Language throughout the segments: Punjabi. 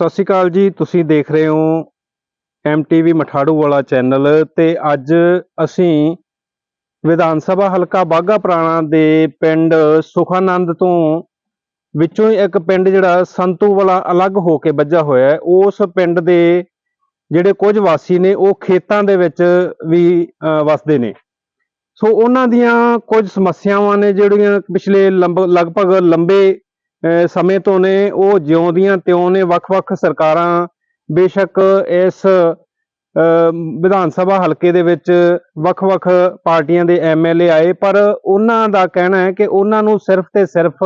ਸਤਿ ਸ਼੍ਰੀ ਅਕਾਲ ਜੀ ਤੁਸੀਂ ਦੇਖ ਰਹੇ ਹੋ ਐਮਟੀਵੀ ਮਠਾੜੂ ਵਾਲਾ ਚੈਨਲ ਤੇ ਅੱਜ ਅਸੀਂ ਵਿਧਾਨ ਸਭਾ ਹਲਕਾ ਬਾਗਾ ਪੁਰਾਣਾ ਦੇ ਪਿੰਡ ਸੁਖਾਨੰਦ ਤੋਂ ਵਿੱਚੋਂ ਹੀ ਇੱਕ ਪਿੰਡ ਜਿਹੜਾ ਸੰਤੂ ਵਾਲਾ ਅਲੱਗ ਹੋ ਕੇ ਵੱਜਾ ਹੋਇਆ ਹੈ। ਉਸ ਪਿੰਡ ਦੇ ਜਿਹੜੇ ਕੁਝ ਵਾਸੀ ਨੇ ਉਹ ਖੇਤਾਂ ਦੇ ਵਿੱਚ ਵੀ ਅਹ, ਵਸਦੇ ਨੇ। ਸੋ ਉਹਨਾਂ ਦੀਆਂ ਕੁਝ ਸਮੱਸਿਆਵਾਂ ਨੇ ਜਿਹੜੀਆਂ ਪਿਛਲੇ ਲੰਬ ਲਗਭਗ ਲੰਬੇ ਸਮੇਂ ਤੋਂ ਨੇ ਉਹ ਜਿਉਂਦੀਆਂ ਤਿਉਂ ਨੇ ਵੱਖ-ਵੱਖ ਸਰਕਾਰਾਂ ਬੇਸ਼ੱਕ ਇਸ ਵਿਧਾਨ ਸਭਾ ਹਲਕੇ ਦੇ ਵਿੱਚ ਵੱਖ-ਵੱਖ ਪਾਰਟੀਆਂ ਦੇ ਐਮਐਲਏ ਆਏ ਪਰ ਉਹਨਾਂ ਦਾ ਕਹਿਣਾ ਹੈ ਕਿ ਉਹਨਾਂ ਨੂੰ ਸਿਰਫ ਤੇ ਸਿਰਫ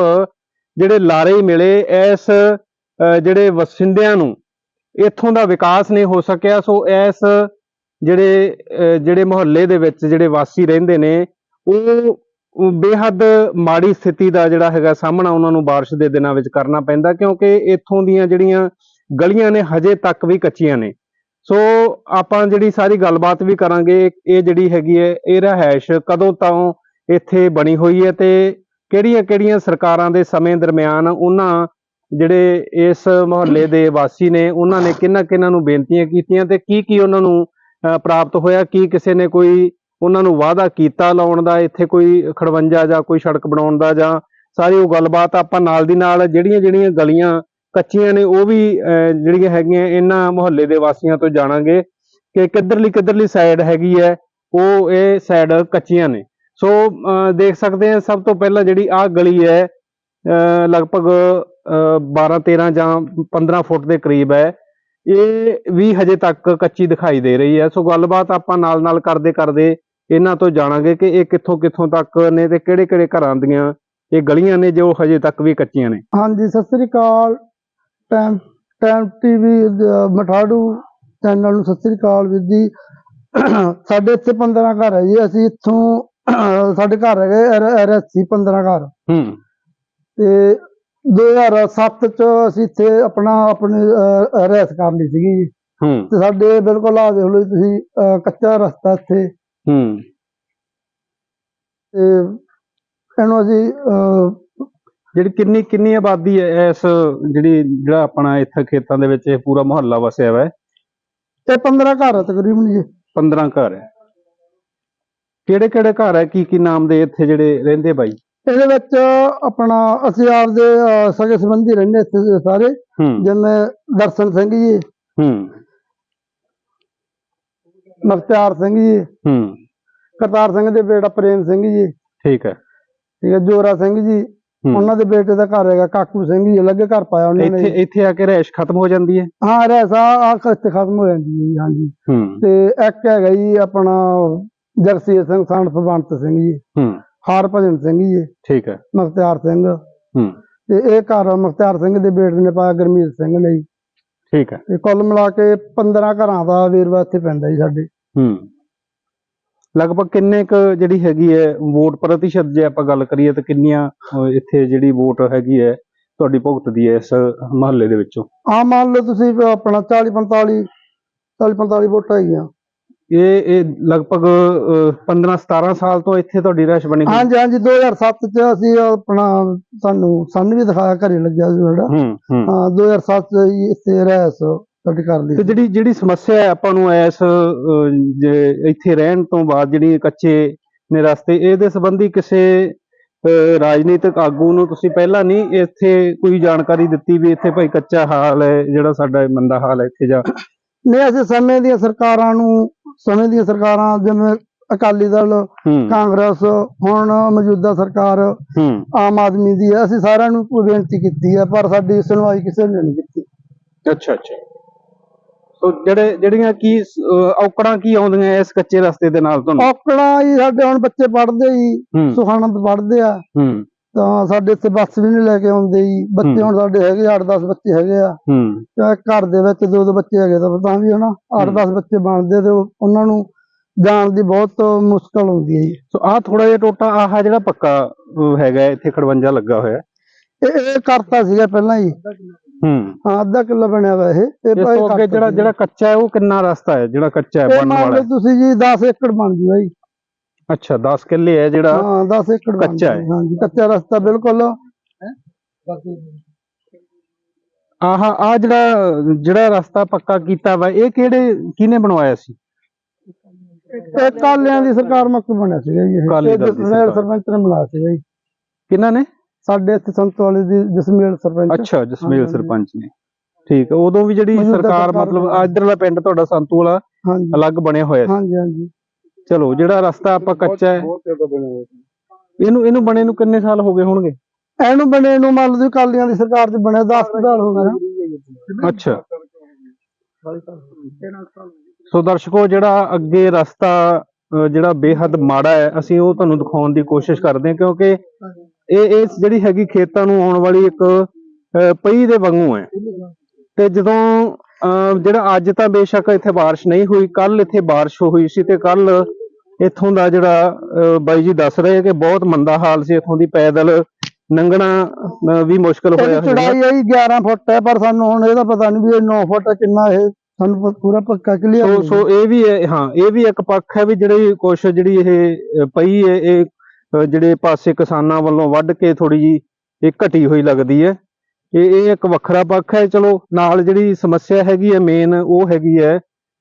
ਜਿਹੜੇ ਲਾਰੇ ਹੀ ਮਿਲੇ ਇਸ ਜਿਹੜੇ ਵਸਿੰਦਿਆਂ ਨੂੰ ਇੱਥੋਂ ਦਾ ਵਿਕਾਸ ਨਹੀਂ ਹੋ ਸਕਿਆ ਸੋ ਇਸ ਜਿਹੜੇ ਅਹ, ਜਿਹੜੇ ਮੁਹੱਲੇ ਦੇ ਵਿੱਚ ਜਿਹੜੇ ਵਾਸੀ ਰਹਿੰਦੇ ਨੇ ਉਹ ਬੇਹੱਦ ਮਾੜੀ ਸਥਿਤੀ ਦਾ ਜਿਹੜਾ ਹੈਗਾ ਸਾਹਮਣਾ ਉਹਨਾਂ ਨੂੰ بارش ਦੇ ਦਿਨਾਂ ਵਿੱਚ ਕਰਨਾ ਪੈਂਦਾ, ਕਿਉਂਕਿ ਇੱਥੋਂ ਦੀਆਂ ਜਿਹੜੀਆਂ ਗਲੀਆਂ ਨੇ ਹਜੇ ਤੱਕ ਵੀ ਕੱਚੀਆਂ ਨੇ। ਸੋ ਆਪਾਂ ਜਿਹੜੀ ਸਾਰੀ ਗੱਲਬਾਤ ਵੀ ਕਰਾਂਗੇ, ਇਹ ਜਿਹੜੀ ਹੈਗੀ ਹੈ, ਇਹ ਰਹਿائش ਕਦੋਂ ਤੋਂ ਇੱਥੇ ਬਣੀ ਹੋਈ ਹੈ ਤੇ ਕਿਹੜੀਆਂ-ਕਿਹੜੀਆਂ ਸਰਕਾਰਾਂ ਦੇ ਸਮੇਂ ਦਰਮਿਆਨ ਉਹਨਾਂ ਜਿਹੜੇ ਇਸ ਮੁਹੱਲੇ ਦੇ ਵਾਸੀ ਨੇ, ਉਹਨਾਂ ਨੇ ਕਿੰਨਾ-ਕਿੰਨਾ ਨੂੰ ਬੇਨਤੀਆਂ ਕੀਤੀਆਂ ਤੇ ਕੀ-ਕੀ ਉਹਨਾਂ ਨੂੰ ਪ੍ਰਾਪਤ ਹੋਇਆ, ਕੀ ਕਿਸੇ ਨੇ ਕੋਈ ਉਹਨਾਂ ਨੂੰ ਵਾਅਦਾ ਕੀਤਾ ਲਾਉਣ ਦਾ ਇੱਥੇ ਕੋਈ ਖੜਵੰਜਾ ਜਾਂ ਕੋਈ ਸੜਕ ਬਣਾਉਣ ਦਾ ਜਾਂ ਸਾਰੀ ਉਹ ਗੱਲਬਾਤ ਆਪਾਂ ਨਾਲ ਦੀ ਨਾਲ ਜਿਹੜੀਆਂ ਜਿਹੜੀਆਂ ਗਲੀਆਂ ਕੱਚੀਆਂ ਨੇ ਉਹ ਵੀ ਅਹ, ਜਿਹੜੀਆਂ ਹੈਗੀਆਂ ਇਹਨਾਂ ਮੁਹੱਲੇ ਦੇ ਵਾਸੀਆਂ ਤੋਂ ਜਾਣਾਂਗੇ ਕਿ ਕਿੱਧਰਲੀ ਕਿੱਧਰਲੀ ਸਾਈਡ ਹੈਗੀ ਹੈ ਉਹ ਇਹ ਸਾਈਡ ਕੱਚੀਆਂ ਨੇ। ਸੋ ਅਹ, ਦੇਖ ਸਕਦੇ ਹਾਂ ਸਭ ਤੋਂ ਪਹਿਲਾਂ ਜਿਹੜੀ ਆਹ ਗਲੀ ਹੈ ਅਹ, ਲਗਭਗ 12 13 ਜਾਂ 15 ਫੁੱਟ ਦੇ ਕਰੀਬ ਹੈ। ਇਹ ਵੀ ਹਜੇ ਤੱਕ ਕੱਚੀ ਦਿਖਾਈ ਦੇ ਰਹੀ ਹੈ। ਸੋ ਗੱਲਬਾਤ ਆਪਾਂ ਨਾਲ ਨਾਲ ਕਰਦੇ ਕਰਦੇ ਇਹਨਾਂ ਤੋਂ ਜਾਣਾਂਗੇ ਕਿ ਇਹ ਕਿੱਥੋਂ ਕਿੱਥੋਂ ਤੱਕ ਨੇ ਤੇ ਕਿਹੜੇ ਕਿਹੜੇ ਘਰਾਂ ਦੀਆਂ ਇਹ ਗਲੀਆਂ ਨੇ ਜੋ ਹਜੇ ਤੱਕ ਵੀ ਕੱਚੀਆਂ ਨੇ। ਹਾਂਜੀ ਸਤਿ ਸ੍ਰੀ ਅਕਾਲ। Time time TV Matharu channel ਨੂੰ ਸਤਿ ਸ੍ਰੀ ਅਕਾਲ ਵੀਰ ਜੀ। ਸਾਡੇ ਇੱਥੇ 15 ਘਰ ਹੈ ਜੀ ਅਸੀਂ ਇੱਥੋਂ ਸਾਡੇ ਘਰ ਹੈਗੇ ਐਰਐਸਸੀ 15 ਘਰ। ਹੂੰ। ਤੇ 2007 ਚ ਅਸੀਂ ਇੱਥੇ ਆਪਣਾ ਆਪਣੀ ਰਹਿਸ ਕਰ ਲਈ ਸੀਗੀ ਜੀ। ਹੂੰ। ਤੇ ਸਾਡੇ ਬਿਲਕੁਲ ਆ ਦੇਖ ਲਓ ਤੁਸੀਂ ਕੱਚਾ ਰਸਤਾ ਇੱਥੇ। ਹੂੰ। ਤੇ ਇਹਨੂੰ ਅਸੀਂ ਅਹ, ਜਿਹੜੀ ਕਿੰਨੀ ਕਿੰਨੀ ਆਬਾਦੀ ਹੈ ਇਸ ਜਿਹੜੀ ਜਿਹੜਾ ਆਪਣਾ ਇੱਥੇ ਖੇਤਾਂ ਦੇ ਵਿੱਚ ਇਹ ਪੂਰਾ ਮੁਹੱਲਾ ਵਸਿਆ ਹੋਇਆ ਹੈ? ਇਹ 15 ਘਰ ਹੈ ਤਕਰੀਬਨ ਜੀ। 15 ਘਰ ਹੈ। ਕਿਹੜੇ ਕਿਹੜੇ ਘਰ ਹੈ? ਕੀ ਕੀ ਨਾਮ ਦੇ ਇੱਥੇ ਜਿਹੜੇ ਰਹਿੰਦੇ ਬਾਈ? ਇਹਦੇ ਵਿੱਚ ਆਪਣਾ ਅਸੀਂ ਆਪਦੇ ਅਹ, ਸਗੇ ਸੰਬੰਧੀ ਰਹਿੰਦੇ ਇੱਥੇ ਸਾਰੇ। ਹੂੰ। ਜਿਵੇਂ ਦਰਸ਼ਨ ਸਿੰਘ ਜੀ। ਹੂੰ। ਮਖਤਿਆਰ ਸਿੰਘ ਜੀ ਹੂੰ। ਕਰਤਾਰ ਸਿੰਘ ਦੇ ਬੇਟਾ ਪ੍ਰੇਮ ਸਿੰਘ ਜੀ। ਠੀਕ ਹੈ। ਠੀਕ ਹੈ ਜੋਰਾ ਸਿੰਘ ਜੀ। ਉਹਨਾਂ ਦੇ ਬੇਟੇ ਦਾ ਘਰ ਹੈਗਾ ਕਾਕੂ ਸਿੰਘ ਜੀ ਅਲੱਗ ਘਰ ਪਾਇਆ ਉਹਨਾਂ ਨੇ। ਇੱਥੇ ਇੱਥੇ ਆ ਕੇ ਰਹਿਸ਼ ਖਤਮ ਹੋ ਜਾਂਦੀ ਹੈ? ਹਾਂ ਰੈਸਾ ਆ ਇੱਥੇ ਖਤਮ ਹੋ ਜਾਂਦੀ ਹੈ ਹਾਂਜੀ। ਤੇ ਇੱਕ ਹੈਗਾ ਜੀ ਆਪਣਾ ਜਗਸੀਰ ਸਿੰਘ ਸਾਂਢ ਭਗਵੰਤ ਸਿੰਘ ਜੀ ਹੂੰ। ਹਰਭਜਨ ਸਿੰਘ ਜੀ ਠੀਕ ਹੈ। ਮਖਤਿਆਰ ਸਿੰਘ। ਹੂੰ। ਤੇ ਇਹ ਘਰ ਮਖਤਿਆਰ ਸਿੰਘ ਦੇ ਬੇਟੇ ਨੇ ਪਾਇਆ ਗਰਮੀਤ ਸਿੰਘ ਲਈ। ਠੀਕ ਹੈ। ਤੇ ਕੁੱਲ ਮਿਲਾ ਕੇ 15 ਘਰਾਂ ਦਾ ਵੇਰਵਾ ਇੱਥੇ ਪੈਂਦਾ ਜੀ ਸਾਡੇ। ਹੂੰ। ਲਗਭਗ ਕਿੰਨੇ ਕ ਜਿਹੜੀ ਹੈਗੀ ਹੈ ਵੋਟ ਪ੍ਰਤੀਸ਼ਤ ਜੇ ਆਪਾਂ ਗੱਲ ਕਰੀਏ ਤਾਂ ਕਿੰਨੀਆਂ ਇੱਥੇ ਜਿਹੜੀ ਵੋਟ ਹੈਗੀ ਹੈ ਤੁਹਾਡੀ ਭੁਗਤਦੀ ਹੈ ਇਸ ਮਹੱਲੇ ਦੇ ਵਿੱਚੋਂ? ਆ ਮੰਨ ਲਓ ਤੁਸੀਂ ਆਪਣਾ 40 45 40 45 ਵੋਟਾਂ ਹੈਗੀਆਂ। ਇਹ ਇਹ ਲਗਭਗ 15 17 ਸਾਲ ਤੋਂ ਇੱਥੇ ਤੁਹਾਡੀ ਰਹਿਸ਼ ਬਣੀ ਹੋਈ। ਹਾਂਜੀ ਹਾਂਜੀ 2007 ਚ ਅਸੀਂ ਆਪਣਾ ਤੁਹਾਨੂੰ ਸਾਨੂੰ ਵੀ ਦਿਖਾਇਆ ਘਰੇ ਲੱਗਿਆ ਸੀ ਸਾਡਾ। ਹੂੰ ਹੂੰ। ਹਾਂ 2007 ਚ ਇੱਥੇ ਰਹਿਸ ਸਾਡੀ ਕਰ ਲਈ ਤੇ ਜਿਹੜੀ ਜਿਹੜੀ ਸਮੱਸਿਆ ਹੈ ਆਪਾਂ ਨੂੰ ਜੇ ਇੱਥੇ ਰਹਿਣ ਤੋਂ ਬਾਅਦ ਜਿਹੜੀ ਕੱਚੇ ਨੇ ਰਸਤੇ ਇਹਦੇ ਸੰਬੰਧੀ ਕਿਸੇ ਰਾਜਨੀਤਿਕ ਆਗੂ ਨੂੰ ਤੁਸੀਂ ਪਹਿਲਾਂ ਨਹੀਂ ਇੱਥੇ ਕੋਈ ਜਾਣਕਾਰੀ ਦਿੱਤੀ ਵੀ ਇੱਥੇ ਭਾਈ ਕੱਚਾ ਹਾਲ ਹੈ ਜਿਹੜਾ ਸਾਡਾ ਮੰਦਾ ਹਾਲ ਹੈ ਇੱਥੇ ਜਾ ਨਹੀਂ ਅਸੀਂ ਸਮੇਂ ਦੀਆਂ ਸਰਕਾਰਾਂ ਨੂੰ ਸਮੇਂ ਦੀਆਂ ਸਰਕਾਰਾਂ ਜਿਵੇਂ ਅਕਾਲੀ ਦਲ ਕਾਂਗਰਸ ਹੁਣ ਮੌਜੂਦਾ ਸਰਕਾਰ ਆਮ ਆਦਮੀ ਦੀ ਹੈ। ਅਸੀਂ ਸਾਰਿਆਂ ਨੂੰ ਬੇਨਤੀ ਕੀਤੀ ਹੈ ਪਰ ਸਾਡੀ ਸੁਣਵਾਈ ਕਿਸੇ ਨੇ ਨਹੀਂ ਕੀਤੀ। ਅੱਛਾ ਅੱਛਾ। ਸੋ ਜਿਹੜੇ ਜਿਹੜੀਆਂ ਕੀ ਔਕੜਾਂ ਕੀ ਆਉਂਦੀਆਂ ਇਸ ਕੱਚੇ ਰਸਤੇ ਦੇ ਨਾਲ ਤੁਹਾਨੂੰ? ਔਕੜਾ ਹੀ ਸਾਡੇ ਹੁਣ ਬੱਚੇ ਪੜ੍ਹਦੇ ਹੀ ਸੁਖਾਨੰਦ ਪੜ੍ਹਦੇ ਆ। ਤਾਂ ਸਾਡੇ ਇੱਥੇ ਬੱਸ ਵੀ ਨਹੀਂ ਲੈ ਕੇ ਆਉਂਦੇ ਜੀ। ਬੱਚੇ। ਹੁਣ ਸਾਡੇ ਹੈਗੇ 8-10 ਬੱਚੇ ਹੈਗੇ ਆ। ਹੂੰ। ਘਰ ਦੇ ਵਿੱਚ ਦੋ ਦੋ ਬੱਚੇ ਹੈਗੇ ਤਾਂ ਤਾਂ ਵੀ ਹਨਾ 8-10 ਬੱਚੇ ਬਣਦੇ ਤੇ ਉਹ- ਉਹਨਾਂ ਨੂੰ ਜਾਣ ਦੀ ਬਹੁਤ ਮੁਸ਼ਕਲ ਹੁੰਦੀ ਹੈ ਜੀ। ਸੋ ਆਹ ਥੋੜਾ ਜਿਹਾ ਟੋਟਾ ਆਹ ਜਿਹੜਾ ਪੱਕਾ ਹੈਗਾ ਇੱਥੇ ਖੜਵੰਜਾ ਲੱਗਾ ਹੋਇਆ। ਇਹ ਇਹ ਕਰਤਾ ਸੀਗਾ ਪਹਿਲਾਂ ਹੀ ਹੂੰ। ਹਾਂ ਅੱਧਾ ਕਿੱਲਾ ਬਣਿਆ ਵਾ ਇਹ। ਇਹ ਭਾਈ ਤੋਂ ਅੱਗੇ ਜਿਹੜਾ ਕੱਚਾ ਹੈ ਉਹ ਕਿੰਨਾ ਰਸਤਾ ਹੈ ਜਿਹੜਾ ਕੱਚਾ ਹੈ ਬਣਨ ਵਾਲਾ? ਤੁਸੀਂ ਜੀ 10 ਏਕੜ ਬਣ ਜੂਗਾ ਜੀ। ਅੱਛਾ 10 ਕਿੱਲੇ ਹੈ ਜਿਹੜਾ ਹਾਂ 10 ਏਕੜ ਬਣ ਕੱਚਾ ਹੈ। ਜੂਗਾ, ਹਾਂਜੀ ਕੱਚਾ ਰਸਤਾ ਬਿਲਕੁਲ ਆਹ ਆ ਜਿਹੜਾ ਜਿਹੜਾ ਰਸਤਾ ਪੱਕਾ ਕੀਤਾ ਵਾ ਇਹ ਕਿਹੜੇ ਕਿਹਨੇ ਬਣਵਾਇਆ ਸੀ ਇਹ ਕਾਲਿਆਂ ਦੀ ਸਰਕਾਰ ਮੱਕ ਬਣਿਆ ਸੀਗਾ ਜੀ ਇਹ। ਅਕਾਲੀ ਇਹ ਦਲ ਦੀ ਜਸਮੇਲ ਸਰਕਾਰ। ਸਰਪੰਚ ਨੇ ਬਣਾਇਆ ਸੀਗਾ ਜੀ ਕਿਹਨਾਂ ਨੇ ਸਾਡੇ ਇੱਥੇ ਸੰਤ ਵਾਲੇ ਦੀ ਜਸਮੇਲ ਸਰਪੰਚ ਅੱਛਾ ਜਸਮੇਲ ਹਾਂਜੀ। ਸਰਪੰਚ ਨੇ ਠੀਕ ਹੈ ਉਦੋਂ ਵੀ ਜਿਹੜੀ ਮੌਜੂਦਾ ਸਰਕਾਰ ਸਰਕਾਰ ਮਤਲਬ ਬਣਾਈ। ਇਧਰਲਾ ਪਿੰਡ ਤੁਹਾਡਾ ਸੰਤੂ ਵਾਲਾ ਹਾਂਜੀ ਅਲੱਗ ਬਣਿਆ ਹੋਇਆ ਸੀ ਹਾਂਜੀ ਹਾਂਜੀ ਚਲੋ ਜਿਹੜਾ ਰਸਤਾ ਆਪਾਂ ਕੱਚਾ ਹੈ। ਇਹਨੂੰ ਇਹਨੂੰ ਬਣੇ ਨੂੰ ਕਿੰਨੇ ਸਾਲ ਹੋ ਗਏ ਹੋਣਗੇ? ਇਹਨੂੰ ਬਣੇ ਨੂੰ ਮੰਨ ਲਓ ਜੀ ਕਾਲੀਆਂ ਦੀ ਸਰਕਾਰ ਚ ਬਣਿਆ 10 ਸਾਲ ਹੋ ਗਏ ਅੱਛਾ। ਸੋ ਦਰਸ਼ਕੋ ਜਿਹੜਾ ਅੱਗੇ ਰਸਤਾ ਜਿਹੜਾ ਬੇਹੱਦ ਮਾੜਾ ਹੈ ਅਸੀਂ ਉਹ ਤੁਹਾਨੂੰ ਦਿਖਾਉਣ ਦੀ ਕੋਸ਼ਿਸ਼ ਕਰਦੇ ਹਾਂ ਕਿਉਂਕਿ ਇਹ ਇਹ ਜਿਹੜੀ ਹੈਗੀ ਖੇਤਾਂ ਨੂੰ ਆਉਣ ਵਾਲੀ ਇੱਕ ਅਹ ਪਈ ਦੇ ਵਾਂਗੂ ਹੈ। ਤੇ ਜਦੋਂ ਅਹ ਜਿਹੜਾ ਅੱਜ ਤਾਂ ਬੇਸ਼ੱਕ ਇੱਥੇ ਬਾਰਿਸ਼ ਨਹੀਂ ਹੋਈ ਕੱਲ ਇੱਥੇ ਬਾਰਿਸ਼ ਹੋਈ ਸੀ ਤੇ ਕੱਲ ਇੱਥੋਂ ਦਾ ਜਿਹੜਾ ਬਾਈ ਜੀ ਦੱਸ ਰਹੇ ਕਿ ਬਹੁਤ ਮੰਦਾ ਹਾਲ ਸੀ ਇੱਥੋਂ ਦੀ ਪੈਦਲ ਲੰਘਣਾ ਵੀ ਮੁਸ਼ਕਲ ਹੋਇਆ ਹੋਇਆ। ਚੜਾਈ ਹੈ 11 ਫੁੱਟ ਹੈ ਪਰ ਸਾਨੂੰ ਹੁਣ ਇਹਦਾ ਪਤਾ ਨਹੀਂ ਵੀ ਇਹ 9 ਫੁੱਟ ਕਿੰਨਾ ਇਹ ਸਾਨੂੰ ਪੂਰਾ ਪੱਕਾ ਕਲੀਅਰ ਸੋ ਸੋ ਇਹ ਵੀ ਹੈ ਹਾਂ ਇਹ ਵੀ ਇੱਕ ਪੱਖ ਹੈ ਵੀ ਜਿਹੜੀ ਕੁਛ ਜਿਹੜੀ ਇਹ ਪਈ ਹੈ ਇਹ ਜਿਹੜੇ ਪਾਸੇ ਕਿਸਾਨਾਂ ਵੱਲੋਂ ਵੱਢ ਕੇ ਥੋੜੀ ਜੀ ਇਹ ਘਟੀ ਹੋਈ ਲੱਗਦੀ ਹੈ। ਇਹ ਇਹ ਇੱਕ ਵੱਖਰਾ ਪੱਖ ਹੈ ਚਲੋ ਨਾਲ ਜਿਹੜੀ ਸਮੱਸਿਆ ਹੈਗੀ ਹੈ ਮੇਨ ਉਹ ਹੈਗੀ ਹੈ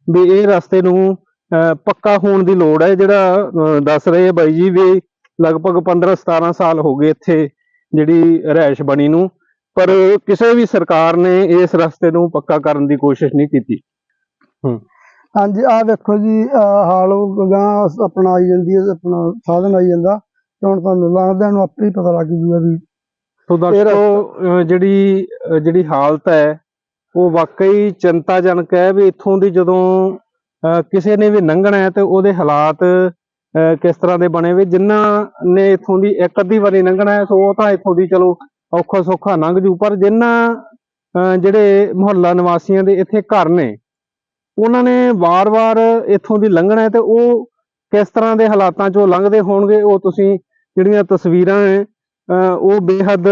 ਵੀ ਇਹ ਰਸਤੇ ਨੂੰ ਪੱਕਾ ਹੋਣ ਦੀ ਲੋੜ ਹੈ ਜਿਹੜਾ ਅਹ, ਦੱਸ ਰਹੇ ਆ ਬਾਈ ਜੀ ਵੀ ਲਗਭਗ 15 17 ਸਾਲ ਹੋ ਗਏ ਇੱਥੇ ਜਿਹੜੀ ਰਿਹਾਇਸ਼ ਬਣੀ ਨੂੰ ਪਰ ਕਿਸੇ ਵੀ ਸਰਕਾਰ ਨੇ ਇਸ ਰਸਤੇ ਨੂੰ ਪੱਕਾ ਕਰਨ ਦੀ ਕੋਸ਼ਿਸ਼ ਨਹੀਂ ਕੀਤੀ। ਹਾਂਜੀ ਆਹ ਵੇਖੋ ਜੀ ਹਾਲ ਗਾਂ ਆਪਣਾ ਆਈ ਜਾਂਦੀ ਹੈ ਆਪਣਾ ਸਾਧਨ ਆਈ ਜਾਂਦਾ ਤੇ ਹੁਣ ਤੁਹਾਨੂੰ ਲੱਗਦਾ ਨੂੰ ਆਪੇ ਹੀ ਪਤਾ ਲੱਗ ਜੂਗਾ ਵੀ ਸੋ ਦਰਸ਼ਕੋ ਜਿਹੜੀ ਜਿਹੜੀ ਹਾਲਤ ਹੈ ਉਹ ਵਾਕਈ ਚਿੰਤਾਜਨਕ ਹੈ ਵੀ ਇੱਥੋਂ ਦੀ ਜਦੋਂ ਕਿਸੇ ਨੇ ਵੀ ਲੰਘਣਾ ਹੈ ਤੇ ਉਹਦੇ ਹਾਲਾਤ ਕਿਸ ਤਰ੍ਹਾਂ ਦੇ ਬਣੇ ਵੇ ਜਿਨ੍ਹਾਂ ਨੇ ਇੱਥੋਂ ਦੀ ਇੱਕ ਅੱਧੀ ਵਾਰੀ ਲੰਘਣਾ ਹੈ, ਸੋ ਉਹ ਤਾਂ ਇੱਥੋਂ ਦੀ ਚਲੋ ਔਖਾ ਸੌਖਾ ਲੰਘ ਜੂ, ਪਰ ਜਿਨ੍ਹਾਂ ਜਿਹੜੇ ਮੁਹੱਲਾ ਨਿਵਾਸੀਆਂ ਦੇ ਇੱਥੇ ਘਰ ਨੇ, ਉਹਨਾਂ ਨੇ ਵਾਰ-ਵਾਰ ਇੱਥੋਂ ਦੀ ਲੰਘਣਾ ਹੈ ਤੇ ਉਹ ਕਿਸ ਤਰ੍ਹਾਂ ਦੇ ਹਾਲਾਤਾਂ ਚੋਂ ਲੰਘਦੇ ਹੋਣਗੇ, ਉਹ ਤੁਸੀਂ ਜਿਹੜੀਆਂ ਤਸਵੀਰਾਂ ਹੈ, ਅਹ ਉਹ ਬੇਹੱਦ,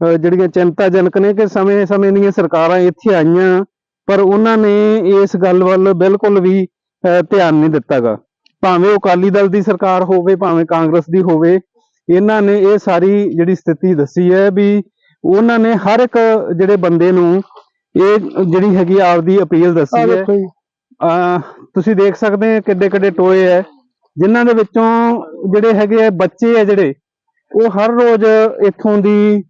ਅਹ ਜਿਹੜੀਆਂ ਚਿੰਤਾਜਨਕ ਨੇ ਕਿ ਸਮੇਂ-ਸਮੇਂ ਦੀਆਂ ਸਰਕਾਰਾਂ ਇੱਥੇ ਆਈਆਂ। ਪਰ ਉਹਨਾਂ ਨੇ ਇਸ ਗੱਲ ਵੱਲ ਬਿਲਕੁਲ ਵੀ ਧਿਆਨ ਨਹੀਂ ਦਿੱਤਾਗਾ। ਭਾਵੇਂ ਉਹ ਅਕਾਲੀ ਦਲ ਦੀ ਸਰਕਾਰ ਹੋਵੇ ਭਾਵੇਂ ਕਾਂਗਰਸ ਦੀ ਹੋਵੇ ਇਹਨਾਂ ਨੇ ਇਹ ਸਾਰੀ ਜਿਹੜੀ ਸਥਿਤੀ ਦੱਸੀ ਹੈ ਵੀ ਉਹਨਾਂ ਨੇ ਹਰ ਇੱਕ ਜਿਹੜੇ ਬੰਦੇ ਨੂੰ ਇਹ ਜਿਹੜੀ ਹੈਗੀ ਆਪਦੀ ਅਪੀਲ ਦੱਸੀ ਹੈ। ਅਹ ਤੁਸੀਂ ਦੇਖ ਸਕਦੇ ਹੋ ਕਿੱਡੇ ਕਿੱਡੇ ਟੋਏ ਐ ਜਿਨ੍ਹਾਂ ਦੇ ਵਿੱਚੋਂ ਜਿਹੜੇ ਹੈਗੇ ਆ ਬੱਚੇ ਆ ਜਿਹੜੇ ਉਹ ਹਰ ਰੋਜ਼ ਇੱਥੋਂ ਦੀ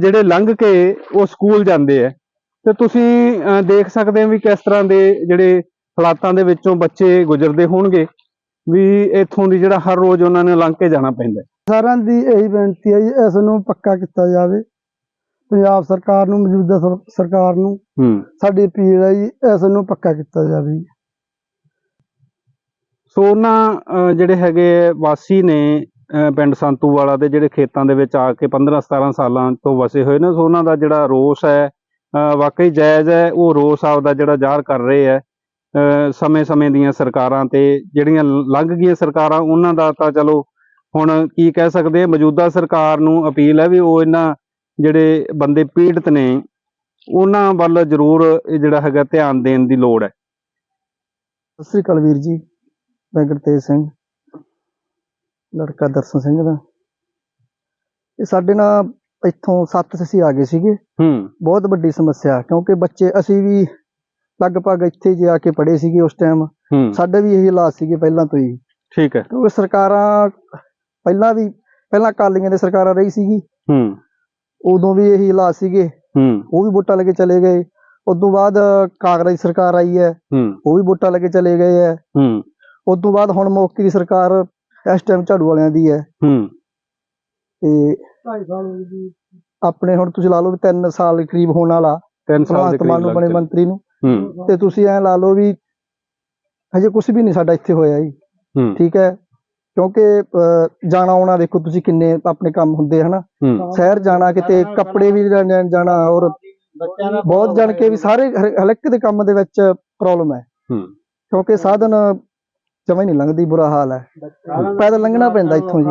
ਜਿਹੜੇ ਲੰਘ ਕੇ ਉਹ ਸਕੂਲ ਜਾਂਦੇ ਆ। ਤੇ ਤੁਸੀਂ ਦੇਖ ਸਕਦੇ ਹੋ ਵੀ ਕਿਸ ਤਰ੍ਹਾਂ ਦੇ ਜਿਹੜੇ ਹਾਲਾਤਾਂ ਦੇ ਵਿੱਚੋਂ ਬੱਚੇ ਗੁਜ਼ਰਦੇ ਹੋਣਗੇ ਵੀ ਇੱਥੋਂ ਦੀ ਜਿਹੜਾ ਹਰ ਰੋਜ਼ ਉਹਨਾਂ ਨੂੰ ਲੰਘ ਕੇ ਜਾਣਾ ਪੈਂਦਾ। ਸਾਰਿਆਂ ਦੀ ਇਹੀ ਬੇਨਤੀ ਹੈ ਇਸ ਨੂੰ ਪੱਕਾ ਕੀਤਾ ਜਾਵੇ ਪੰਜਾਬ ਸਰਕਾਰ ਨੂੰ ਮੌਜੂਦਾ ਸਰ- ਸਰਕਾਰ ਨੂੰ ਸਾਡੀ ਅਪੀਲ ਹੈ ਜੀ ਇਸ ਨੂੰ ਪੱਕਾ ਕੀਤਾ ਜਾਵੇ। ਸੋ ਉਹਨਾਂ ਜਿਹੜੇ ਹੈਗੇ ਵਾਸੀ ਨੇ ਪਿੰਡ ਸੰਤੂ ਵਾਲਾ ਦੇ ਜਿਹੜੇ ਖੇਤਾਂ ਦੇ ਵਿੱਚ ਆ ਕੇ 15 17 ਸਾਲਾਂ ਤੋਂ ਵਸੇ ਹੋਏ ਨੇ ਸੋ ਉਹਨਾਂ ਦਾ ਜਿਹੜਾ ਰੋਸ ਹੈ ਵਾਕਈ ਜਾਇਜ਼ ਹੈ, ਉਹ ਰੋਸ ਆਪਦਾ ਜਿਹੜਾ ਜ਼ਾਹਰ ਕਰ ਰਹੇ ਹੈ ਸਮੇਂ-ਸਮੇਂ ਦੀਆਂ ਸਰਕਾਰਾਂ ਤੇ, ਜਿਹੜੀਆਂ ਲੰਘ ਗਈਆਂ ਸਰਕਾਰਾਂ, ਉਹਨਾਂ ਦਾ ਤਾਂ ਚਲੋ ਹੁਣ ਕੀ ਕਹਿ ਸਕਦੇ, ਮੌਜੂਦਾ ਸਰਕਾਰ ਨੂੰ ਅਪੀਲ ਹੈ ਵੀ ਉਹ ਇਹਨਾਂ ਜਿਹੜੇ ਬੰਦੇ ਪੀੜਤ ਨੇ, ਉਹਨਾਂ ਵੱਲ ਜ਼ਰੂਰ ਇਹ ਜਿਹੜਾ ਹੈਗਾ ਧਿਆਨ ਦੇਣ ਦੀ ਲੋੜ ਹੈ। ਸਤਿ ਸ੍ਰੀ ਅਕਾਲ ਵੀਰ ਜੀ, ਮੈਂ ਗੁਰਤੇਜ ਸਿੰਘ, ਲੜਕਾ ਦਰਸ਼ਨ ਸਿੰਘ ਦਾ। ਇਹ ਸਾਡੇ ਨਾਲ ਇੱਥੋਂ ਸੱਤ ਅਸੀਂ ਆ ਗਏ ਸੀਗੇ। ਹੂੰ। ਬਹੁਤ ਵੱਡੀ ਸਮੱਸਿਆ ਕਿਉਂਕਿ ਬੱਚੇ ਅਸੀਂ ਵੀ ਲਗਭਗ ਇੱਥੇ ਜੇ ਆ ਕੇ ਪੜ੍ਹੇ ਸੀਗੇ ਉਸ ਟਾਈਮ ਸਾਡੇ ਵੀ ਇਹੀ ਹਾਲਾਤ ਸੀਗੇ ਪਹਿਲਾਂ ਤੋਂ ਹੀ। ਠੀਕ ਹੈ। ਕਿਉਂਕਿ ਸਰਕਾਰਾਂ ਪਹਿਲਾਂ ਵੀ ਪਹਿਲਾਂ ਕਾਲੀਆਂ ਦੀ ਸਰਕਾਰਾਂ ਰਹੀ ਸੀਗੀ। ਹੂੰ। ਉਦੋਂ ਵੀ ਇਹੀ ਹਾਲਾਤ ਸੀਗੇ। ਹੂੰ। ਉਹ ਵੀ ਵੋਟਾਂ ਲੈ ਕੇ ਚਲੇ ਗਏ। ਉਦੋਂ ਬਾਅਦ ਕਾਂਗਰਸ ਸਰਕਾਰ ਆਈ ਹੈ। ਹੂੰ। ਉਹ ਵੀ ਵੋਟਾਂ ਲੈ ਕੇ ਚਲੇ ਗਏ ਹੈ। ਹੂੰ। ਉਦੋਂ ਬਾਅਦ ਹੁਣ ਮੌਕੇ ਦੀ ਸਰਕਾਰ ਇਸ ਟਾਈਮ ਝਾੜੂ ਵਾਲਿਆਂ ਦੀ ਹੈ। ਹੂੰ। ਤੇ 2.5 ਸਾਲ ਹੋ ਗਏ ਆਪਣੇ ਹੁਣ ਤੁਸੀਂ ਲਾ ਲਓ ਵੀ 3 ਸਾਲ ਦੇ ਕਰੀਬ ਹੋਣ ਵਾਲਾ ਤਿੰਨ ਸਾਲ ਦੇ ਕਰੀਬ ਨੂੰ ਬਣੇ ਮੰਤਰੀ ਨੂੰ। ਹੂੰ। ਤੇ ਤੁਸੀਂ ਐ ਲਾ ਲਓ ਵੀ ਹਜੇ ਕੁਝ ਵੀ ਨਹੀਂ ਸਾਡਾ ਇੱਥੇ ਹੋਇਆ ਜੀ। ਹੂੰ। ਠੀਕ ਹੈ? ਕਿਉਂਕਿ ਜਾਣਾ ਆਉਣਾ ਦੇਖੋ ਤੁਸੀਂ ਕਿੰਨੇ ਆਪਣੇ ਕੰਮ ਹੁੰਦੇ ਹਨਾ? ਸ਼ਹਿਰ ਜਾਣਾ ਕਿਤੇ ਕੱਪੜੇ ਵੀ ਲੈਣ ਜਾਣਾ ਔਰ ਬਹੁਤ ਜਾਣ ਕੇ ਵੀ ਸਾਰੇ ਇੱਕ ਦੇ ਕੰਮ ਦੇ ਵਿੱਚ ਪ੍ਰੋਬਲਮ ਹੈ। ਹੂੰ। ਕਿਉਂਕਿ ਸਾਧਨ ਜਮਾਂ ਹੀ ਨਹੀਂ ਲੰਘਦੀ ਬੁਰਾ ਹਾਲ ਹੈ। ਪੈਦਲ ਲੰਘਣਾ ਪੈਂਦਾ ਇੱਥੋਂ ਜੀ।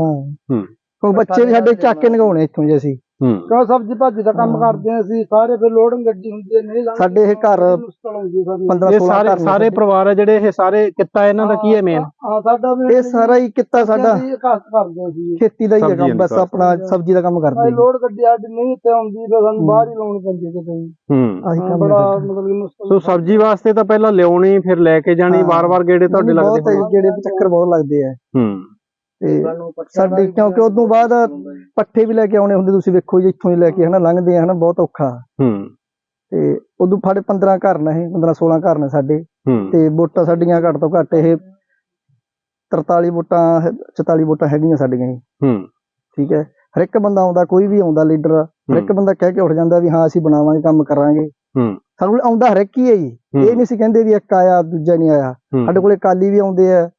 ਹਾਂ। ਹੂੰ ਕਿਉਂਕਿ ਬੱਚੇ ਵੀ ਸਾਡੇ ਚੱਕ ਕੇ ਨਗਾਉਣੇ ਇੱਥੋਂ ਜੀ ਅਸੀਂ। ਹੂੰ। ਕਿਉਂ ਸਬਜ਼ੀ ਭਾਜੀ ਦਾ ਕੰਮ ਕਰਦੇ ਆ ਅਸੀਂ ਸਾਰੇ ਫਿਰ ਲੋਡਿੰਗ ਗੱਡੀ ਹੁੰਦੀ ਹੈ ਨਹੀਂ ਲੰਘਦੀ ਸਾਡੇ ਇਹ ਘਰ ਮੁਸ਼ਕਲ ਹੁੰਦੀ ਹੈ ਸਾਨੂੰ 15 ਇਹ 16 ਸਾਰੇ ਘਰ ਸਾਰੇ। ਪਰਿਵਾਰ ਆ ਜਿਹੜੇ ਇਹ ਸਾਰੇ ਕਿੱਤਾ ਇਹਨਾਂ ਦਾ ਕੀ ਹੈ ਮੇਨ ਹਾਂ ਸਾਡਾ ਵੀ ਇਹ ਸਾਰਾ ਹੀ ਕਿੱਤਾ ਸਾਡਾ। ਕਾਸਤ ਕਰਦੇ ਸੀ ਖੇਤੀ ਦਾ ਹੀ ਹੈ ਕੰਮ ਬਸ। ਆਪਣਾ ਸਬਜ਼ੀ ਦਾ ਕੰਮ ਕਰਦੇ ਜੀ ਲੋਡ ਗੱਡੀ ਸਾਡੀ ਨਹੀਂ ਤੇ ਆਉਂਦੀ ਫਿਰ ਸਾਨੂੰ ਬਾਹਰ ਹੀ ਲਾਉਣੀ ਪੈਂਦੀ ਹੈ ਕਿਤੇ। ਹੂੰ। ਆਹੀ ਹਾਂ, ਕੰਮ ਬੜਾ ਹੈ ਮਤਲਬ ਕਿ ਮੁਸ਼ਕਲ ਸੋ ਸਬਜ਼ੀ ਵਾਸਤੇ ਤਾਂ ਪਹਿਲਾਂ ਲਿਆਉਣੀ ਫਿਰ ਲੈ ਕੇ ਜਾਣੀ ਹਾਂ। ਵਾਰ-ਵਾਰ ਗੇੜੇ ਤੁਹਾਡੇ ਬਹੁਤ ਲੱਗਦੇ ਹੈ ਜਿਹੜੇ ਚੱਕਰ ਬਹੁਤ ਲੱਗਦੇ ਆ। ਹੂੰ। ਤੇ ਸਾਡੇ ਕਿਉਂਕਿ ਉਦੋਂ ਬਾਅਦ ਪੱਠੇ ਵੀ ਲੈ ਕੇ ਆਉਣੇ ਹੁੰਦੇ ਤੁਸੀਂ ਵੇਖੋ ਜੀ ਇੱਥੋਂ ਹੀ ਲੈ ਕੇ ਹਨਾ ਲੰਘਦੇ ਆ ਹਨਾ ਬਹੁਤ ਔਖਾ। ਹੂੰ। ਤੇ ਉਦੋਂ ਸਾਡੇ 15 ਘਰ ਨੇ ਇਹ 15 16 ਘਰ ਨੇ ਸਾਡੇ। ਤੇ ਵੋਟਾਂ ਸਾਡੀਆਂ ਘੱਟ ਤੋਂ ਘੱਟ ਇਹ 43 ਵੋਟਾਂ 44 ਵੋਟਾਂ ਹੈਗੀਆਂ ਸਾਡੀਆਂ ਹੂੰ। ਠੀਕ ਹੈ? ਹਰ ਇੱਕ ਬੰਦਾ ਆਉਂਦਾ ਕੋਈ ਵੀ ਆਉਂਦਾ ਲੀਡਰ ਹਰ ਇੱਕ। ਬੰਦਾ ਕਹਿ ਕੇ ਉੱਠ ਜਾਂਦਾ ਵੀ ਹਾਂ ਅਸੀਂ ਬਣਾਵਾਂਗੇ ਕੰਮ ਕਰਾਂਗੇ। ਹੂੰ। ਸਾਡੇ ਕੋਲ ਆਉਂਦਾ ਹਰ ਇੱਕ ਹੀ ਹੈ ਜੀ। ਇਹ ਨਹੀਂ ਸੀ ਕਹਿੰਦੇ ਵੀ ਇੱਕ ਆਇਆ ਦੂਜਾ ਨਹੀਂ ਆਇਆ। ਸਾਡੇ ਕੋਲੇ ਕਾਲੀ ਵੀ ਆਉਂਦੇ ਆ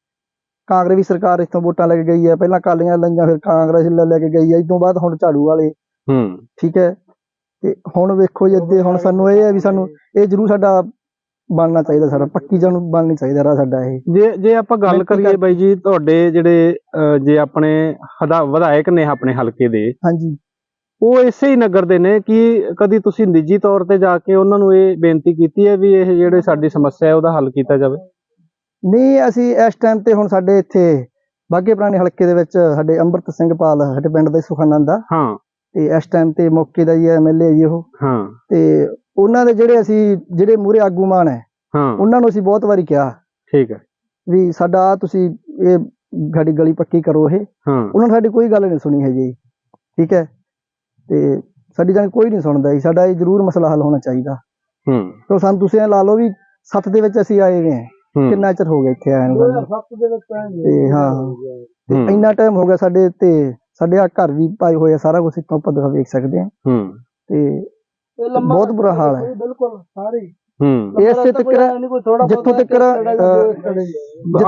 ਕਾਂਗਰਸ ਵੀ ਸਰਕਾਰ ਇੱਥੋਂ ਵੋਟਾਂ ਲੈ ਕੇ ਗਈ ਹੈ। ਪਹਿਲਾਂ ਕਾਲੀਆਂ ਲਈਆਂ ਫਿਰ ਕਾਂਗਰਸ ਲੈ ਲੈ ਕੇ ਗਈ ਹੈ। ਇਸ ਤੋਂ ਬਾਅਦ ਹੁਣ ਝਾੜੂ ਵਾਲੇ। ਹੂੰ। ਠੀਕ ਹੈ। ਤੇ ਹੁਣ ਵੇਖੋ ਜੀ ਅੱਗੇ ਹੁਣ ਸਾਨੂੰ ਇਹ ਹੈ ਵੀ ਸਾਨੂੰ ਇਹ ਜ਼ਰੂਰ ਸਾਡਾ ਬਣਨਾ ਚਾਹੀਦਾ ਸਾਡਾ ਪੱਕੀ ਜਾਨੂੰ ਬਣਨੀ ਚਾਹੀਦਾ ਰਾ ਸਾਡਾ ਇਹ। ਜੇ ਜੇ ਆਪਾਂ ਗੱਲ ਕਰੀਏ ਕਰ- ਬਾਈ ਜੀ ਤੁਹਾਡੇ ਜਿਹੜੇ ਜੇ ਆਪਣੇ ਹਦਾ- ਵਿਧਾਇਕ ਨੇ ਆਪਣੇ ਹਲਕੇ ਦੇ ਹਾਂਜੀ। ਉਹ ਇਸੇ ਹੀ ਨਗਰ ਦੇ ਨੇ ਕਿ ਕਦੀ ਤੁਸੀਂ ਨਿੱਜੀ ਤੌਰ ਤੇ ਜਾ ਕੇ ਉਹਨਾਂ ਨੂੰ ਇਹ ਬੇਨਤੀ ਕੀਤੀ ਹੈ ਵੀ ਇਹ ਜਿਹੜੇ ਸਾਡੀ ਸਮੱਸਿਆ ਹੈ ਉਹਦਾ ਹੱਲ ਕੀਤਾ ਜਾਵੇ? ਨਹੀਂ ਅਸੀਂ ਇਸ ਟਾਈਮ ਤੇ ਹੁਣ ਸਾਡੇ ਇੱਥੇ ਬਾਗੇ ਪੁਰਾਣੇ ਹਲਕੇ ਦੇ ਵਿੱਚ ਸਾਡੇ ਅੰਮ੍ਰਿਤ ਸਿੰਘ ਪਾਲ ਸਾਡੇ ਪਿੰਡ ਦੇ ਸੁਖਾਨੰਦ ਆ। ਹਾਂ। ਤੇ ਇਸ ਟਾਈਮ ਤੇ ਮੌਕੇ ਦਾ ਹੀ ਐਮਐਲਏ ਜੀ ਉਹ। ਹਾਂ। ਤੇ ਉਹਨਾਂ ਦੇ ਜਿਹੜੇ ਅਸੀਂ ਜਿਹੜੇ ਮੂਰੇ ਆਗੂਮਾਨ ਹੈ ਹਾਂ। ਉਹਨਾਂ ਨੂੰ ਅਸੀਂ ਬਹੁਤ ਵਾਰੀ ਕਿਹਾ ਠੀਕ ਹੈ। ਵੀ ਸਾਡਾ ਤੁਸੀਂ ਇਹ ਸਾਡੀ ਗਲੀ ਪੱਕੀ ਕਰੋ ਇਹ। ਹਾਂ। ਉਹਨਾਂ ਨੇ ਸਾਡੀ ਕੋਈ ਗੱਲ ਨਹੀਂ ਸੁਣੀ ਹੈ ਜੀ ਠੀਕ ਹੈ। ਤੇ ਸਾਡੀ ਜਾਨ ਕੋਈ ਨਹੀਂ ਸੁਣਦਾ ਜੀ। ਸਾਡਾ ਇਹ ਜ਼ਰੂਰ ਮਸਲਾ ਹੱਲ ਹੋਣਾ ਚਾਹੀਦਾ। ਹੂੰ। ਕਿਉਂ ਸਾਨੂੰ ਤੁਸੀਂ ਇਹ ਲਾ ਲਓ ਵੀ ਸੱਤ ਦੇ ਵਿੱਚ ਅਸੀਂ ਆਏ ਹੋਏ ਹੂੰ। ਕਿੰਨਾ ਚਿਰ ਹੋ ਗਿਆ ਇੱਥੇ ਆਏ ਨੂੰ ਸਾਨੂੰ? 2007 ਦੇ ਵਿੱਚ ਆਏ ਤੇ ਹਾਂ। ਤੇ ਹੂੰ, ਇੰਨਾ ਟਾਈਮ ਹੋ ਗਿਆ ਸਾਡੇ ਤੇ ਸਾਡੇ ਆ ਘਰ ਵੀ ਪਾਏ ਹੋਏ ਆ ਸਾਰਾ ਕੁਝ ਇੱਥੋਂ ਆਪਾਂ ਦਿਖਾ ਵੇਖ ਸਕਦੇ ਹਾਂ। ਹੂੰ। ਤੇ ਇਹ ਲੰਮਾ ਬਹੁਤ ਬੁਰਾ ਹਾਲ ਹੈ। ਬਿਲਕੁਲ ਸਾਰੇ। ਹੂੰ ਇਸੇ ਤੱਕ ਜਿੱਥੋਂ ਤੱਕ,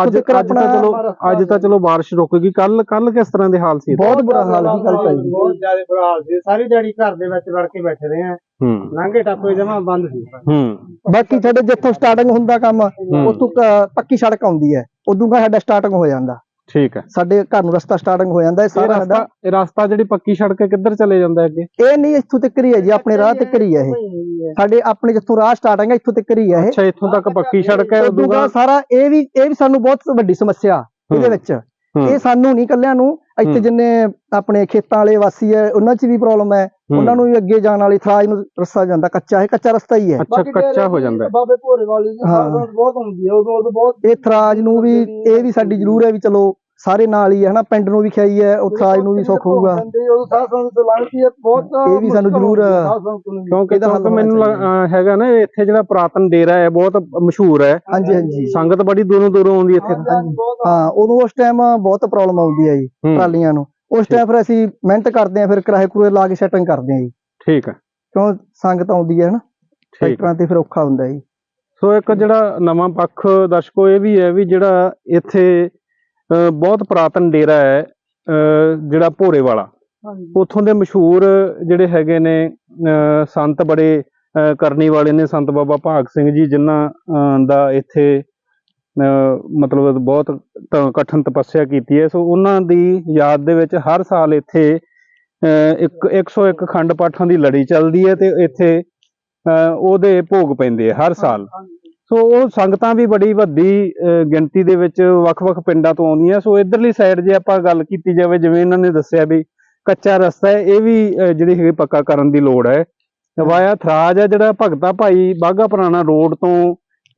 ਅੱਜ ਤੱਕ ਅੱਜ ਤਾਂ ਚਲੋ ਅੱਜ ਤਾਂ ਚਲੋ ਬਾਰਿਸ਼ ਰੁਕ ਗਈ। ਕੱਲ ਕੱਲ ਕਿਸ ਤਰ੍ਹਾਂ ਦੇ ਹਾਲ ਸੀ? ਬਹੁਤ ਬੁਰਾ ਹਾਲ ਸੀ ਕੱਲ ਬਹੁਤ ਜ਼ਿਆਦਾ ਬੁਰਾ ਹਾਲ ਸੀ। ਸਾਰੀ ਦਿਹਾੜੀ ਘਰ ਦੇ ਵਿੱਚ ਵੜ ਕੇ ਬੈਠੇ ਰਹੇ ਆ। ਹੂੰ। ਲਾਂਘੇ ਟਾਪੇ ਜਮਾ ਬੰਦ ਸੀ। ਹੂੰ। ਬਾਕੀ ਸਾਡੇ ਜਿੱਥੋਂ ਸਟਾਰਟਿੰਗ ਹੁੰਦਾ ਕੰਮ ਉਤੋਂ ਪੱਕੀ ਸੜਕ ਆਉਂਦੀ ਹੈ। ਉਦੋਂ ਦਾ ਸਾਡਾ ਸਟਾਰਟਿੰਗ ਹੋ ਜਾਂਦਾ। ਠੀਕ ਹੈ। ਸਾਡੇ ਘਰ ਨੂੰ ਰਸਤਾ ਸਟਾਰਟਿੰਗ ਹੋ ਜਾਂਦਾ ਇਹ ਇਹ ਸਾਰਾ ਸਾਡਾ ਰਸਤਾ ਇਹ ਰਸਤਾ ਜਿਹੜੀ ਪੱਕੀ ਸੜਕ ਹੈ ਕਿੱਧਰ ਚਲੇ ਜਾਂਦਾ ਹੈ ਅੱਗੇ? ਇਹ ਨਹੀਂ ਇੱਥੋਂ ਤੱਕ ਹੀ ਹੈ ਜੀ ਆਪਣੇ ਰਾਹ ਤੱਕ ਹੀ ਹੈ ਇਹ। ਸਾਡੇ ਆਪਣੇ ਜਿੱਥੋਂ ਰਾਹ ਸਟਾਰਟਿੰਗ ਹੈ ਇੱਥੋਂ ਤੱਕ ਹੀ ਹੈ ਇਹ। ਅੱਛਾ ਇੱਥੋਂ ਤੱਕ ਪੱਕੀ ਸੜਕ ਹੈ ਉਦੋਂ ਉਦੋਂ ਸਾਰਾ ਇਹ ਵੀ ਇਹ ਵੀ ਸਾਨੂੰ ਬਹੁਤ ਵੱਡੀ ਸਮੱਸਿਆ ਇਹਦੇ ਵਿੱਚ। ਇਹ ਸਾਨੂੰ ਨਹੀਂ ਕੱਲਿਆਂ ਨੂੰ ਇੱਥੇ ਹੂੰ। ਜਿੰਨੇ ਆਪਣੇ ਖੇਤਾਂ ਵਾਲੇ ਵਾਸੀ ਹੈ ਉਹਨਾਂ 'ਚ ਵੀ ਪ੍ਰੋਬਲਮ ਹੈ। ਉਹਨਾਂ ਨੂੰ ਵੀ ਅੱਗੇ ਜਾਣ ਵਾਲੀ ਥਰਾਜ ਨੂੰ ਰਸਤਾ ਜਾਂਦਾ ਕੱਚਾ ਹੈ ਕੱਚਾ ਰਸਤਾ ਹੀ ਹੈ। ਅੱਛਾ ਕੱਚਾ ਹੋ ਜਾਂਦਾ। ਬਾਬੇ ਭੋਰੇ ਵਾਲੀ। ਸਾਲ ਬਹੁਤ ਹੁੰਦੀ ਹੈ ਉਦੋਂ ਉਦੋਂ ਬਹੁਤ ਇਹ ਥਰਾਜ ਨੂੰ ਵੀ ਇਹ ਵੀ ਸਾਡੀ ਜ਼ਰੂਰ ਹੈ ਵੀ ਚਲੋ ਸਾਰੇ ਨਾਲ ਹੀ ਹੈ ਹਨਾ ਪਿੰਡ ਨੂੰ ਵੀ ਖਿਆਈ ਹੈ ਉਹ ਥਰਾਜ ਨੂੰ ਵੀ ਸੁੱਖ ਹੋਊਗਾ। ਤੋਂ ਇਹ ਵੀ ਸਾਨੂੰ ਜ਼ਰੂਰ। ਕਿਉਂਕਿ ਹੋਣਾ ਮੈਨੂੰ ਹੈਗਾ ਨਾ ਇੱਥੇ ਜਿਹੜਾ ਪੁਰਾਤਨ ਡੇਰਾ ਹੈ ਬਹੁਤ ਮਸ਼ਹੂਰ ਹੈ। ਹਾਂਜੀ ਹਾਂਜੀ। ਸੰਗਤ ਬੜੀ ਦੂਰੋਂ ਦੂਰੋਂ ਆਉਂਦੀ ਇੱਥੇ। ਹਾਂ ਉਦੋਂ ਉਸ ਟਾਈਮ ਬਹੁਤ ਪ੍ਰੋਬਲਮ ਆਉਂਦੀ ਹੈ ਜੀ ਟਰਾਲੀਆਂ ਨੂੰ। ਉਸ ਟਾਈਮ ਫਿਰ ਅਸੀਂ ਮਿਹਨਤ ਕਰਦੇ ਹਾਂ ਫਿਰ ਕਿਰਾਏ ਕਰੂਏ ਲਾ ਕੇ ਸੈਟਿੰਗ ਕਰਦੇ ਹਾਂ ਜੀ। ਠੀਕ ਹੈ ਕਿਉਂ ਸੰਗਤ ਆਉਂਦੀ ਹੈ ਹੈ ਟਰੈਕਟਰਾਂ ਤੇ ਫਿਰ ਔਖਾ ਹੁੰਦਾ ਜੀ। ਸੋ ਇੱਕ ਜਿਹੜਾ ਨਵਾਂ ਪੱਖ ਦਰਸ਼ਕੋ ਇਹ ਵੀ ਹੈ ਵੀ ਜਿਹੜਾ ਇੱਥੇ ਬਹੁਤ ਪੁਰਾਤਨ ਡੇਰਾ ਹੈ ਜਿਹੜਾ ਭੋਰੇ ਵਾਲਾ। ਉੱਥੋਂ ਦੇ ਮਸ਼ਹੂਰ ਜਿਹੜੇ ਹੈਗੇ ਨੇ ਸੰਤ ਬੜੇ ਕਰਨੀ ਵਾਲੇ ਨੇ ਸੰਤ ਬਾਬਾ ਭਾਗ ਸਿੰਘ ਜੀ ਜਿਨ੍ਹਾਂ ਦਾ ਇੱਥੇ ਮਤਲਬ ਬਹੁਤ ਕਠਿਨ ਤਪੱਸਿਆ ਕੀਤੀ ਹੈ। ਸੋ ਉਹਨਾਂ ਦੀ ਯਾਦ ਦੇ ਵਿੱਚ ਹਰ ਸਾਲ ਇੱਥੇ ਇੱਕ 101 ਖੰਡ ਪਾਠਾਂ ਦੀ ਲੜੀ ਚੱਲਦੀ ਹੈ ਤੇ ਇੱਥੇ ਉਹਦੇ ਭੋਗ ਪੈਂਦੇ ਹਰ ਸਾਲ। ਸੋ ਉਹ ਸੰਗਤਾਂ ਵੀ ਬੜੀ ਵੱਡੀ ਗਿਣਤੀ ਦੇ ਵਿੱਚ ਵੱਖ-ਵੱਖ ਪਿੰਡਾਂ ਤੋਂ ਆਉਂਦੀਆਂ। ਸੋ ਇਧਰਲੀ ਸਾਈਡ ਜੇ ਆਪਾਂ ਗੱਲ ਕੀਤੀ ਜਾਵੇ ਜਿਵੇਂ ਇਹਨਾਂ ਨੇ ਦੱਸਿਆ ਵੀ ਕੱਚਾ ਰਸਤਾ ਹੈ ਇਹ ਵੀ ਜਿਹੜੀ ਹੈਗੀ ਪੱਕਾ ਕਰਨ ਦੀ ਲੋੜ ਹੈ। ਵਾਇਆ ਥਰਾਜ ਹੈ ਜਿਹੜਾ ਭਗਤਾ ਭਾਈ ਬਾਗਾ ਪੁਰਾਣਾ ਰੋਡ ਤੋਂ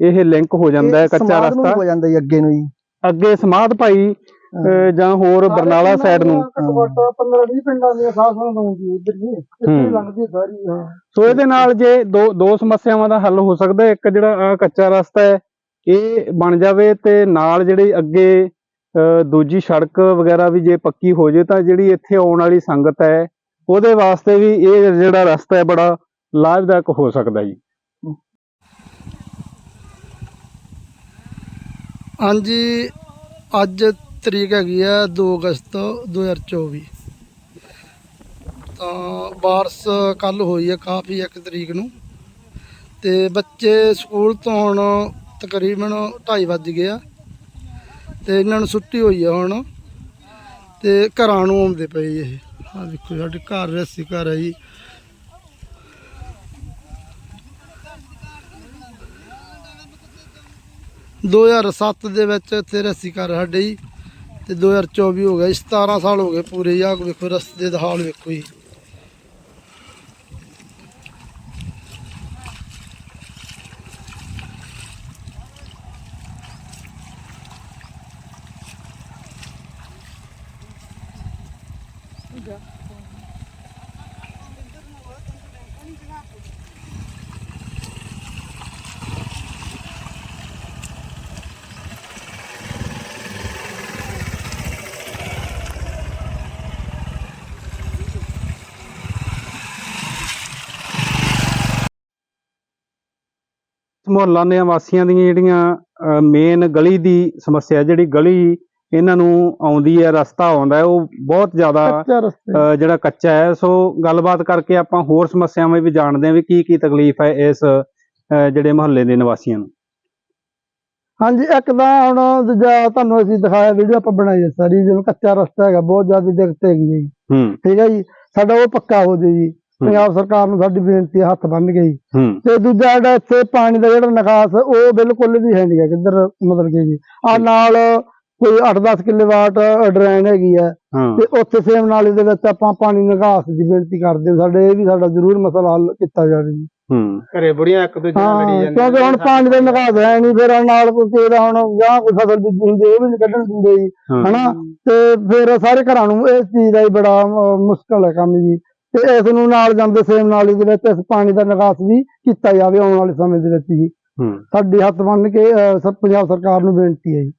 ਇਹ ਲਿੰਕ ਹੋ ਜਾਂਦਾ ਹੈ ਕੱਚਾ ਸਮਾਧ ਨੂੰ ਰਸਤਾ। ਹੋ ਜਾਂਦਾ ਜੀ ਅੱਗੇ ਨੂੰ ਜੀ। ਅੱਗੇ ਸਮਾਧ ਭਾਈ ਅਹ, ਜਾਂ ਹੋਰ ਬਰਨਾਲਾ ਸਾਈਡ ਨੂੰ। ਘੱਟੋ ਘੱਟ 15 20 ਪਿੰਡਾਂ ਦੀਆਂ ਸਾਹ ਸੰਤ ਆਉਂਦੀ ਇੱਧਰ ਜੀ। ਇੱਥੇ ਹੂੰ। ਹੀ। ਲੰਘਦੀ ਹੈ ਸਾਰੀ ਹਾਂ। ਸੋ ਇਹਦੇ ਨਾਲ ਜੇ ਦੋ ਦੋ ਸਮੱਸਿਆਵਾਂ ਦਾ ਹੱਲ ਹੋ ਸਕਦਾ ਹੈ। ਇੱਕ ਜਿਹੜਾ ਆਹ ਕੱਚਾ ਰਸਤਾ ਹੈ ਇਹ ਬਣ ਜਾਵੇ ਤੇ ਨਾਲ ਜਿਹੜੀ ਅੱਗੇ ਅਹ, ਦੂਜੀ ਸੜਕ ਵਗੈਰਾ ਵੀ ਜੇ ਪੱਕੀ ਹੋ ਜੇ ਤਾਂ ਜਿਹੜੀ ਇੱਥੇ ਆਉਣ ਵਾਲੀ ਸੰਗਤ ਹੈ ਉਹਦੇ ਵਾਸਤੇ ਵੀ ਇਹ ਜਿਹੜਾ ਰਸਤਾ ਹੈ ਬੜਾ ਲਾਭਦਾਇਕ ਹੋ ਸਕਦਾ ਜੀ। ਹਾਂਜੀ, ਅੱਜ ਤਰੀਕ ਹੈਗੀ ਆ 2 ਅਗਸਤ 2024 ਤਾਂ ਬਾਰਸ਼ ਕੱਲ ਹੋਈ ਹੈ ਕਾਫੀ ਇੱਕ ਤਰੀਕ ਨੂੰ। ਤੇ ਬੱਚੇ ਸਕੂਲ ਤੋਂ ਹੁਣ ਤਕਰੀਬਨ 2:30 ਵੱਜ ਗਏ ਆ। ਤੇ ਇਹਨਾਂ ਨੂੰ ਛੁੱਟੀ ਹੋਈ ਆ ਹੁਣ। ਤੇ ਘਰਾਂ ਨੂੰ ਆਉਂਦੇ ਪਏ ਇਹ। ਆ ਦੇਖੋ, ਸਾਡੇ ਘਰ ਰਸੀ ਘਰ ਹੈ ਜੀ। ਦੋ ਹਜ਼ਾਰ ਸੱਤ ਦੇ ਵਿੱਚ ਇੱਥੇ ਰੱਸੀ ਘਰ ਸਾਡੇ ਜੀ ਤੇ 2024 ਹੋ ਗਿਆ ਜੀ 17 ਸਾਲ ਹੋ ਗਏ ਪੂਰੇ ਜੀ। ਵੇਖੋ ਰਸਤੇ ਦਾ ਹਾਲ ਵੇਖੋ ਜੀ। ਮੁਹੱਲਾ ਦੇ ਵਾਸੀਆਂ ਦੀਆਂ ਜਿਹੜੀਆਂ ਮੇਨ ਗਲੀ ਦੀ ਸਮੱਸਿਆ ਜਿਹੜੀ ਗਲੀ ਇਹਨਾਂ ਨੂੰ ਆਉਂਦੀ ਹੈ ਰਸਤਾ ਆਉਂਦਾ ਹੈ ਉਹ ਬਹੁਤ ਜ਼ਿਆਦਾ ਜਿਹੜਾ ਕੱਚਾ ਹੈ। ਸੋ ਗੱਲਬਾਤ ਕਰਕੇ ਆਪਾਂ ਹੋਰ ਸਮੱਸਿਆਵਾਂ ਵੀ ਜਾਣਦੇ ਹਾਂ ਵੀ ਕੀ ਕੀ ਤਕਲੀਫ ਹੈ ਇਸ ਜਿਹੜੇ ਮੁਹੱਲੇ ਦੇ ਨਿਵਾਸੀਆਂ ਨੂੰ। ਹਾਂਜੀ ਇੱਕ ਤਾਂ ਹੁਣ ਦੂਜਾ ਤੁਹਾਨੂੰ ਅਸੀਂ ਦਿਖਾਇਆ ਵੀਡੀਓ ਆਪਾਂ ਬਣਾਈ ਹੈ ਸਾਰੀ ਜਿਵੇਂ ਕੱਚਾ ਰਸਤਾ ਹੈਗਾ ਬਹੁਤ ਜ਼ਿਆਦਾ ਦਿੱਕਤ ਹੈਗੀ ਹੂੰ ਠੀਕ ਹੈ ਜੀ ਸਾਡਾ ਉਹ ਪੱਕਾ ਹੋ ਜੇ ਜੀ। ਪੰਜਾਬ ਸਰਕਾਰ ਨੂੰ ਸਾਡੀ ਬੇਨਤੀ ਹੱਥ ਬੰਨ ਗਈ ਤੇ ਦੂਜਾ ਜਿਹੜਾ ਇੱਥੇ ਪਾਣੀ ਦਾ ਜਿਹੜਾ ਨਿਕਾਸ ਉਹ ਬਿਲਕੁਲ ਵੀ ਹੈ ਨਹੀਂ ਹੈ। ਕਿੱਧਰ ਮਤਲਬ ਕਿ ਜੀ? ਆ ਨਾਲ ਕੋਈ 8-10 ਕਿੱਲੇ ਵਾਟ ਡਰੇਨ ਹੈਗੀ ਹੈ। ਤੇ ਉੱਥੇ ਸੇਮ ਨਾਲੇ ਦੇ ਵਿੱਚ ਆਪਾਂ ਪਾਣੀ ਨਿਕਾਸ ਦੀ ਬੇਨਤੀ ਕਰਦੇ ਹਾਂ। ਸਾਡੇ ਇਹ ਵੀ ਸਾਡਾ ਜ਼ਰੂਰ ਮਸਲਾ ਹੱਲ ਕੀਤਾ ਜਾਵੇ ਜੀ। ਹੂੰ। ਘਰੇ ਬੁੜੀਆਂ ਇੱਕ ਦੂਜੇ ਨਾਲ ਲੜੀ ਜਾਂਦੀਆਂ ਕਿਉਂਕਿ ਹੁਣ ਪਾਣੀ ਦਾ ਨਿਕਾਸ ਹੈ ਨਹੀਂ ਫਿਰ ਨਾਲ ਕੋਈ ਤੇਰਾ ਹੁਣ ਜਾਂ ਕੋਈ ਫਸਲ ਬੀਜੀ ਹੁੰਦੀ ਉਹ ਵੀ ਨਹੀਂ ਕੱਢਣ ਦਿੰਦੇ ਜੀ। ਹਨਾ? ਤੇ ਫਿਰ ਸਾਰੇ ਘਰਾਂ ਨੂੰ ਇਸ ਚੀਜ਼ ਦਾ ਹੀ ਬੜਾ ਮੁਸ਼ਕਲ ਹੈ ਕੰਮ ਜੀ। ਤੇ ਇਸ ਨੂੰ ਨਾਲ ਜਾਂਦੇ ਸੇਮ ਨਾਲੀ ਦੇ ਵਿੱਚ ਇਸ ਪਾਣੀ ਦਾ ਨਿਕਾਸ ਵੀ ਕੀਤਾ ਜਾਵੇ ਆਉਣ ਵਾਲੇ ਸਮੇਂ ਦੇ ਵਿੱਚ ਜੀ ਹੂੰ। ਸਾਡੀ ਹੱਥ ਬੰਨ ਕੇ ਅਹ, ਸ- ਪੰਜਾਬ ਸਰਕਾਰ ਨੂੰ ਬੇਨਤੀ ਹੈ ਜੀ।